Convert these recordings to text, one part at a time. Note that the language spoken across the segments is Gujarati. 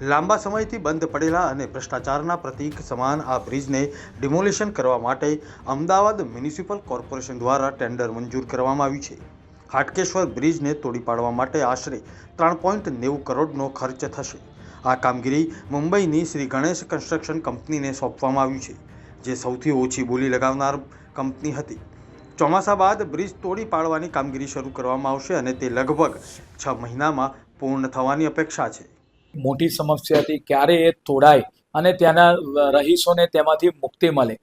લાંબા સમયથી બંધ પડેલા અને ભ્રષ્ટાચારના પ્રતીક સમાન આ બ્રિજને ડિમોલિશન કરવા માટે અમદાવાદ મ્યુનિસિપલ કોર્પોરેશન દ્વારા ટેન્ડર મંજૂર કરવામાં આવ્યું છે. હાટકેશ્વર બ્રિજને તોડી પાડવા માટે આશરે ત્રણ પોઈન્ટ નેવું કરોડનો ખર્ચ થશે. આ કામગીરી મુંબઈની શ્રી ગણેશ કન્સ્ટ્રક્શન કંપનીને સોંપવામાં આવ્યું છે, જે સૌથી ઓછી બોલી લગાવનાર કંપની હતી. ચોમાસા બાદ બ્રિજ તોડી પાડવાની કામગીરી શરૂ કરવામાં આવશે અને તે લગભગ છ મહિનામાં પૂર્ણ થવાની અપેક્ષા છે. મોટી સમસ્યા હતી ક્યારે એ તોડાય અને ત્યાંના રહીશોને તેમાંથી મુક્તિ મળે.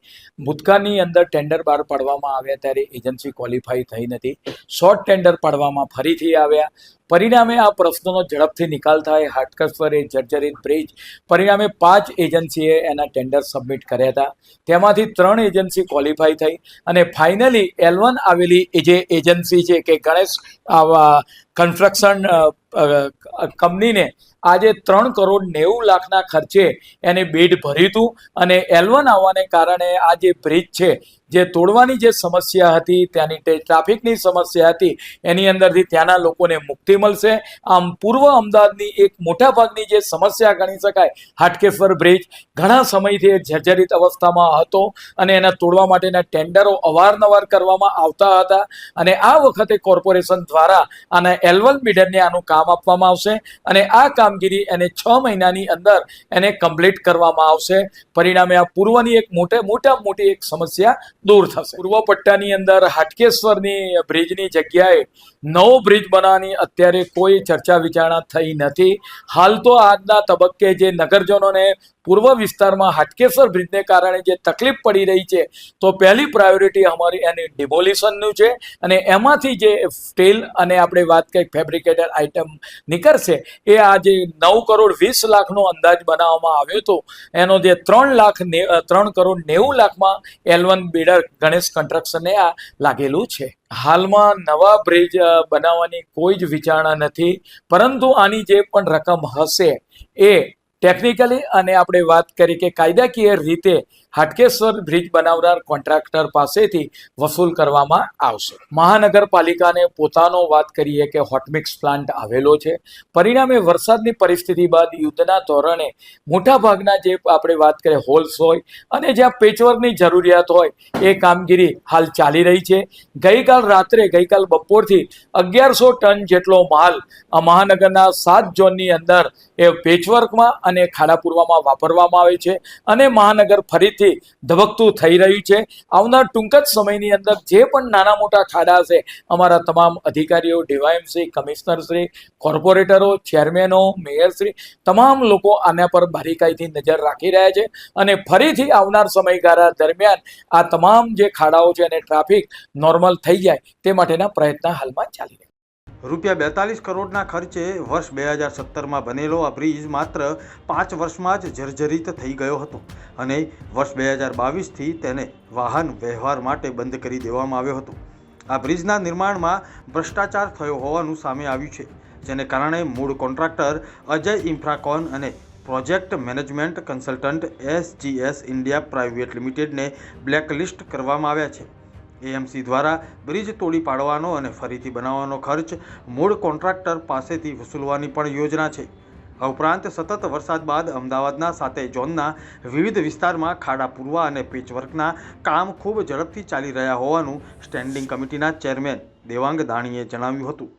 ભૂતકાળની અંદર ટેન્ડર બહાર પાડવામાં આવ્યા ત્યારે એજન્સી ક્વોલિફાઈ થઈ નથી. શોર્ટ ટેન્ડર પાડવામાં ફરીથી આવ્યા. પરિણામે આ પ્રશ્નોનો ઝડપથી નિકાલ થાય. હાટકસ્વર એ જર્જરિત બ્રિજ પરિણામે પાંચ એજન્સીએ એના ટેન્ડર સબમિટ કર્યા હતા. તેમાંથી ત્રણ એજન્સી ક્વોલિફાઈ થઈ અને ફાઇનલી એલવન આવેલી જે એજન્સી છે કે ગણેશ કન્સ્ટ્રક્શન કંપનીને આજે ત્રણ કરોડ નેવું લાખના ખર્ચે એને બેડ ભર્યું હતું. અને એલવન આવવાને કારણે આ જે બ્રિજ છે જે તોડવાની જે સમસ્યા હતી, ત્યાંની ટ્રાફિકની સમસ્યા હતી, એની અંદરથી ત્યાંના લોકોને મુક્તિ મળશે. આમ પૂર્વ અમદાવાદની એક મોટા ભાગની જે સમસ્યા ગણી શકાય, હાટકેશ્વર બ્રિજ ઘણા સમયથી જર્જરિત અવસ્થામાં હતો અને એના તોડવા માટેના ટેન્ડરો અવારનવાર કરવામાં આવતા હતા અને આ વખતે કોર્પોરેશન દ્વારા આના એલવન બિડરને આનું કામ આપવામાં આવશે અને આ કામગીરી એને છ મહિનાની અંદર એને કમ્પ્લીટ કરવામાં આવશે. પરિણામે આ પૂર્વની એક મોટે, મોટા મોટી એક સમસ્યા દૂર થશે. પૂર્વ પટ્ટાની અંદર હાટકેશ્વરની બ્રિજની જગ્યાએ નવો બ્રિજ બનાવવાની અત્યારે કોઈ ચર્ચા વિચારણા થઈ નથી. હાલ તો આજના તબક્કે જે નગરજનોને પૂર્વ વિસ્તારમાં હાટકેશ્વર બ્રિજને કારણે જે તકલીફ પડી રહી છે, તો પહેલી પ્રાયોરિટી અમારી એની ડિમોલિશનનું છે. અને એમાંથી જે સ્ટીલ અને આપણે વાત કંઈક ફેબ્રિકેટેડ આઇટમ નીકળશે, એ આ જે નવ કરોડ વીસ લાખનો અંદાજ બનાવવામાં આવ્યો હતો. એનો જે ત્રણ લાખ ત્રણ કરોડ નેવું લાખમાં એલ વન બિડર ગણેશ કન્સ્ટ્રક્શનને આ લાગેલું છે. હાલમાં નવા બ્રિજ બનાવવાની કોઈ જ વિચારણા નથી, પરંતુ આની જે પણ રકમ હશે એ ટેકનિકલી અને આપણે વાત કરી કે કાયદાકીય રીતે હાટકેશ્વર બ્રિજ બનાવનાર કોન્ટ્રાક્ટર પાસેથી વસૂલ કરવામાં આવશે. મહાનગરપાલિકાને પોતાનો વાત કરીએ કે હોટમિક્સ પ્લાન્ટ આવેલો છે. પરિણામે વરસાદની પરિસ્થિતિ બાદ યુદ્ધના ધોરણે મોટાભાગના જે આપણે વાત કરીએ હોલ્સ હોય અને જ્યાં પેચવર્કની જરૂરિયાત હોય એ કામગીરી હાલ ચાલી રહી છે. ગઈકાલ રાત્રે, ગઈકાલ બપોરથી અગિયારસો ટન જેટલો માલ મહાનગરના સાત ઝોનની અંદર એ પેચવર્કમાં અને ખાડાપુરવામાં વાપરવામાં આવે છે અને મહાનગર ફરીથી ધબકતું થઈ રહ્યું છે. આવનાર ટૂંક જ સમયની અંદર જે પણ નાના મોટા ખાડા છે અમારા તમામ અધિકારીઓ, ડીવાયએમસી કમિશનરશ્રી કોર્પોરેટરો, ચેરમેનો મેયરશ્રી તમામ લોકો આના પર બારીકાઈથી નજર રાખી રહ્યા છે અને ફરીથી આવનાર સમયગાળા દરમિયાન આ તમામ જે ખાડાઓ છે અને ટ્રાફિક નોર્મલ થઈ જાય તે માટેના પ્રયત્ન હાલમાં ચાલી રહ્યા છે. રૂપિયા બેતાલીસ કરોડના ખર્ચે વર્ષ બે હજાર સત્તરમાં બનેલો આ બ્રિજ માત્ર પાંચ વર્ષમાં જ જર્જરિત થઈ ગયો હતો અને વર્ષ બે હજાર બાવીસથી તેને વાહન વ્યવહાર માટે બંધ કરી દેવામાં આવ્યો હતો. આ બ્રિજના નિર્માણમાં ભ્રષ્ટાચાર થયો હોવાનું સામે આવ્યું છે, જેને કારણે મૂળ કોન્ટ્રાક્ટર અજય ઇન્ફ્રાકોન અને project management consultant SGS India private લિમિટેડને બ્લેકલિસ્ટ કરવામાં આવ્યા છે. એએમસી દ્વારા બ્રિજ તોડી પાડવાનો અને ફરીથી બનાવવાનો ખર્ચ મૂળ કોન્ટ્રાક્ટર પાસેથી વસૂલવાની પણ યોજના છે. આ ઉપરાંત સતત વરસાદ બાદ અમદાવાદના સાતે ઝોનના વિવિધ વિસ્તારમાં ખાડા પૂરવા અને પેચવર્કના કામ ખૂબ ઝડપથી ચાલી રહ્યા હોવાનું સ્ટેન્ડિંગ કમિટીના ચેરમેન દેવાંગ દાણીએ જણાવ્યું હતું.